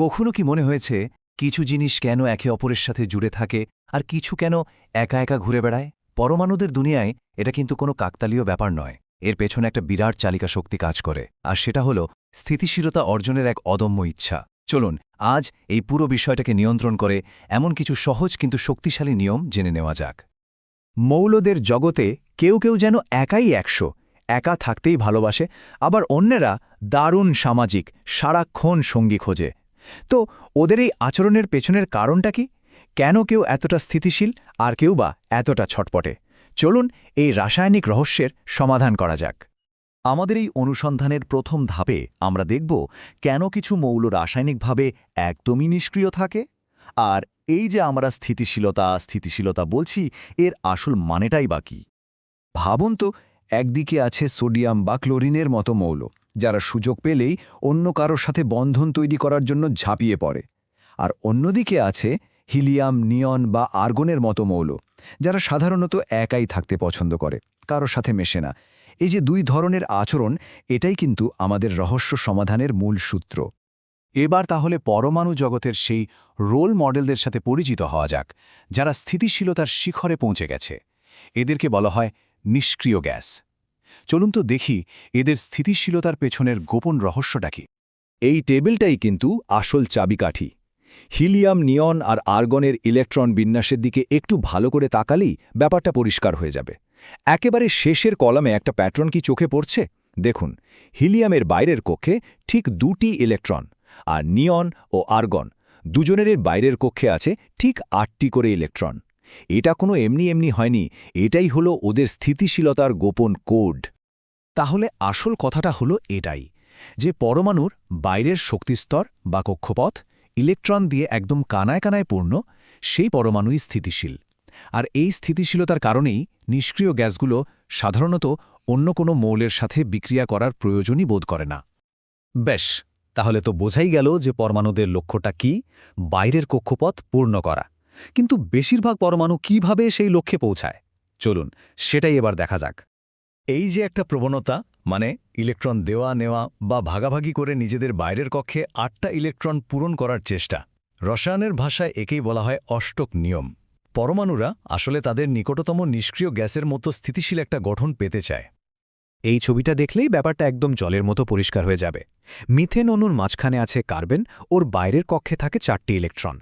কখনো কি মনে হয়েছে কিছু জিনিস কেন একে অপরের সাথে জুড়ে থাকে আর কিছু কেন একা একা ঘুরে বেড়ায়? পরমাণুদের দুনিয়ায় এটা কিন্তু কোনো কাকতালীয় ব্যাপার নয়। এর পেছনে একটা বিরাট চালিকা শক্তি কাজ করে, আর সেটা হল স্থিতিশীলতা অর্জনের এক অদম্য ইচ্ছা। চলুন, আজ এই পুরো বিষয়টাকে নিয়ন্ত্রণ করে এমন কিছু সহজ কিন্তু শক্তিশালী নিয়ম জেনে নেওয়া যাক। মৌলদের জগতে কেউ কেউ যেন একাই একশো, একা থাকতেই ভালোবাসে, আবার অন্যেরা দারুণ সামাজিক, সারাক্ষণ সঙ্গী খোঁজে। তো ওদের এই আচরণের পেছনের কারণটা কি? কেন কেউ এতটা স্থিতিশীল আর কেউ বা এতটা ছটপটে? চলুন এই রাসায়নিক রহস্যের সমাধান করা যাক। আমাদের এই অনুসন্ধানের প্রথম ধাপে আমরা দেখব কেন কিছু মৌল রাসায়নিকভাবে একদমই নিষ্ক্রিয় থাকে? আর এই যে আমরা স্থিতিশীলতা স্থিতিশীলতা বলছি, এর আসল মানেটাই বাকি ভাবুন তো, একদিকে আছে সোডিয়াম বা ক্লোরিনের মতো মৌল। যারা সুযোগ পেলেই অন্য কারোর সাথে বন্ধন তৈরি করার জন্য ঝাঁপিয়ে পড়ে। আর অন্যদিকে আছে হিলিয়াম, নিয়ন বা আর্গনের মতো মৌল, যারা সাধারণত একাই থাকতে পছন্দ করে, কারোর সাথে মেশে না। এই যে দুই ধরনের আচরণ, এটাই কিন্তু আমাদের রহস্য সমাধানের মূল সূত্র। এবার তাহলে পরমাণু জগতের সেই রোল মডেলদের সাথে পরিচিত হওয়া যাক, যারা স্থিতিশীলতার শিখরে পৌঁছে গেছে। এদেরকে বলা হয় নিষ্ক্রিয় গ্যাস। চলুন তো দেখি এদের স্থিতিশীলতার পেছনের গোপন রহস্যটা কি। এই টেবিলটাই কিন্তু আসল চাবিকাঠি। হিলিয়াম, নিয়ন আর আর্গনের ইলেকট্রন বিন্যাসের দিকে একটু ভালো করে তাকালেই ব্যাপারটা পরিষ্কার হয়ে যাবে। একেবারে শেষের কলামে একটা প্যাটার্ন কি চোখে পড়ছে? দেখুন, হিলিয়ামের বাইরের কক্ষে ঠিক দুটি ইলেকট্রন, আর নিয়ন ও আর্গন দুজনের বাইরের কক্ষে আছে ঠিক আটটি করে ইলেকট্রন। এটা কোনো এমনি এমনি হয়নি, এটাই হলো ওদের স্থিতিশীলতার গোপন কোড। তাহলে আসল কথাটা হলো এটাই, যে পরমাণুর বাইরের শক্তিস্তর বা কক্ষপথ ইলেকট্রন দিয়ে একদম কানায় কানায় পূর্ণ, সেই পরমাণুই স্থিতিশীল। আর এই স্থিতিশীলতার কারণেই নিষ্ক্রিয় গ্যাসগুলো সাধারণত অন্য কোনো মৌলের সাথে বিক্রিয়া করার প্রয়োজনই বোধ করে না। বেশ, তাহলে তো বোঝাই গেল যে পরমাণুদের লক্ষ্যটা কি, বাইরের কক্ষপথ পূর্ণ করা। কিন্তু বেশিরভাগ পরমাণু কীভাবে সেই লক্ষ্যে পৌঁছায়? চলুন, সেটাই এবার দেখা যাক। এই যে একটা প্রবণতা মানে ইলেকট্রন দেওয়া নেওয়া বা ভাগাভাগি করে নিজেদের বাইরের কক্ষে আটটা ইলেকট্রন পূরণ করার চেষ্টা, রসায়নের ভাষায় একেই বলা হয় অষ্টক নিয়ম। পরমাণুরা আসলে তাদের নিকটতম নিষ্ক্রিয় গ্যাসের মতো স্থিতিশীল একটা গঠন পেতে চায়। এই ছবিটা দেখলেই ব্যাপারটা একদম জলের মতো পরিষ্কার হয়ে যাবে। মিথেন অণুর মাঝখানে আছে কার্বেন, ওর বাইরের কক্ষে থাকে চারটি ইলেকট্রন।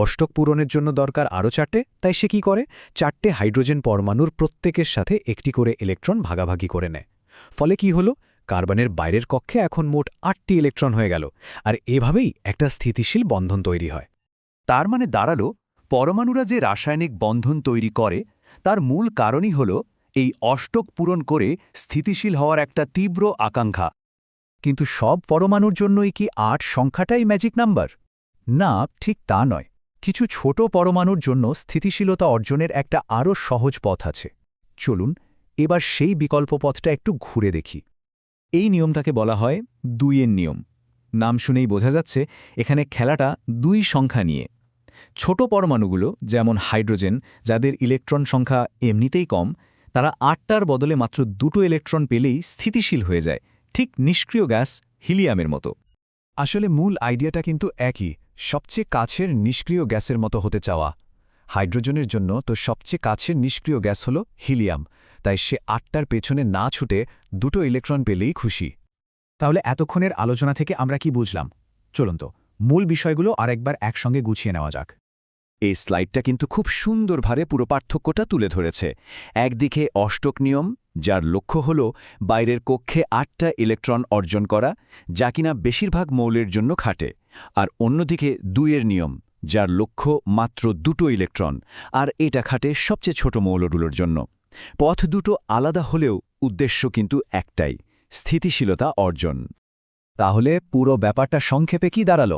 অষ্টক পূরণের জন্য দরকার আরও চারটে, তাই সে কি করে? চারটে হাইড্রোজেন পরমাণুর প্রত্যেকের সাথে একটি করে ইলেকট্রন ভাগাভাগি করে নেয়। ফলে কি হলো? কার্বনের বাইরের কক্ষে এখন মোট আটটি ইলেকট্রন হয়ে গেল, আর এভাবেই একটা স্থিতিশীল বন্ধন তৈরি হয়। তার মানে দাঁড়াল, পরমাণুরা যে রাসায়নিক বন্ধন তৈরি করে, তার মূল কারণই হল এই অষ্টক পূরণ করে স্থিতিশীল হওয়ার একটা তীব্র আকাঙ্ক্ষা। কিন্তু সব পরমাণুর জন্যই কি আট সংখ্যাটাই ম্যাজিক নাম্বার না, ঠিক তা নয়। কিছু ছোট পরমাণুর জন্য স্থিতিশীলতা অর্জনের একটা আরও সহজ পথ আছে। চলুন, এবার সেই বিকল্প পথটা একটু ঘুরে দেখি। এই নিয়মটাকে বলা হয় দুইয়ের নিয়ম। নাম শুনেই বোঝা যাচ্ছে, এখানে খেলাটা দুই সংখ্যা নিয়ে। ছোট পরমাণুগুলো, যেমন হাইড্রোজেন, যাদের ইলেকট্রন সংখ্যা এমনিতেই কম, তারা আটটার বদলে মাত্র দুটো ইলেকট্রন পেলেই স্থিতিশীল হয়ে যায়, ঠিক নিষ্ক্রিয় গ্যাস হিলিয়ামের মতো। আসলে মূল আইডিয়াটা কিন্তু একই সবচেয়ে কাছের নিষ্ক্রিয় গ্যাসের মতো হতে চাওয়া। হাইড্রোজেনের জন্য তো সবচেয়ে কাছের নিষ্ক্রিয় গ্যাস হল হিলিয়াম, তাই সে আটটার পেছনে না ছুটে দুটো ইলেকট্রন পেলেই খুশি। তাহলে এতক্ষণের আলোচনা থেকে আমরা কি বুঝলাম? চলুন তো, মূল বিষয়গুলো আরেকবার একসঙ্গে গুছিয়ে নেওয়া যাক। এই স্লাইডটা কিন্তু খুব সুন্দরভাবে পুরো পার্থক্যটা তুলে ধরেছে। একদিকে অষ্টক নিয়ম, যার লক্ষ্য হল বাইরের কক্ষে আটটা ইলেকট্রন অর্জন করা, যা কিনা বেশিরভাগ মৌলের জন্য খাটে। আর অন্যদিকে দুইয়ের নিয়ম, যার লক্ষ্য মাত্র দুটো ইলেকট্রন, আর এটা খাটে সবচেয়ে ছোট মৌলগুলোর জন্য। পথ দুটো আলাদা হলেও উদ্দেশ্য কিন্তু একটাই, স্থিতিশীলতা অর্জন। তাহলে পুরো ব্যাপারটা সংক্ষেপে কি দাঁড়াল?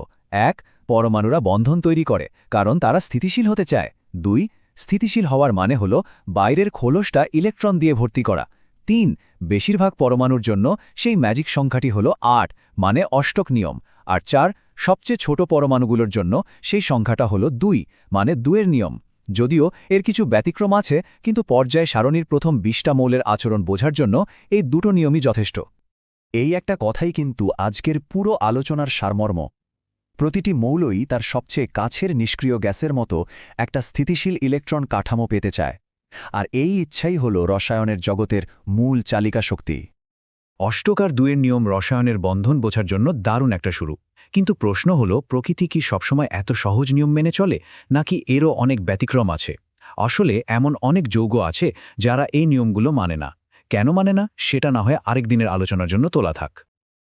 এক, পরমাণুরা বন্ধন তৈরি করে, কারণ তারা স্থিতিশীল হতে চায়। দুই, স্থিতিশীল হওয়ার মানে হল বাইরের খোলসটা ইলেকট্রন দিয়ে ভর্তি করা। তিন, বেশিরভাগ পরমাণুর জন্য সেই ম্যাজিক সংখ্যাটি হল আট মানে অষ্টক নিয়ম। আর চার সবচেয়ে ছোট পরমাণুগুলোর জন্য সেই সংখ্যাটা হল দুই মানে দুয়ের নিয়ম। যদিও এর কিছু ব্যতিক্রম আছে, কিন্তু পর্যায়ে সারণীর প্রথম বিশটা মৌলের আচরণ বোঝার জন্য এই দুটো নিয়মই যথেষ্ট। এই একটা কথাই কিন্তু আজকের পুরো আলোচনার সারমর্ম। প্রতিটি মৌলই তার সবচেয়ে কাছের নিষ্ক্রিয় গ্যাসের মতো একটা স্থিতিশীল ইলেকট্রন কাঠামো পেতে চায়। আর এই ইচ্ছাই হল রসায়নের জগতের মূল চালিকা শক্তি অষ্টকার দুয়ের নিয়ম রসায়নের বন্ধন বোঝার জন্য দারুণ একটা শুরু। কিন্তু প্রশ্ন হলো, প্রকৃতি কি সবসময় এত সহজ নিয়ম মেনে চলে, নাকি এরও অনেক ব্যতিক্রম আছে? আসলে এমন অনেক যৌগ আছে যারা এই নিয়মগুলো মানে না। কেন মানে না, সেটা না হয় আরেক দিনের আলোচনার জন্য তোলা থাক।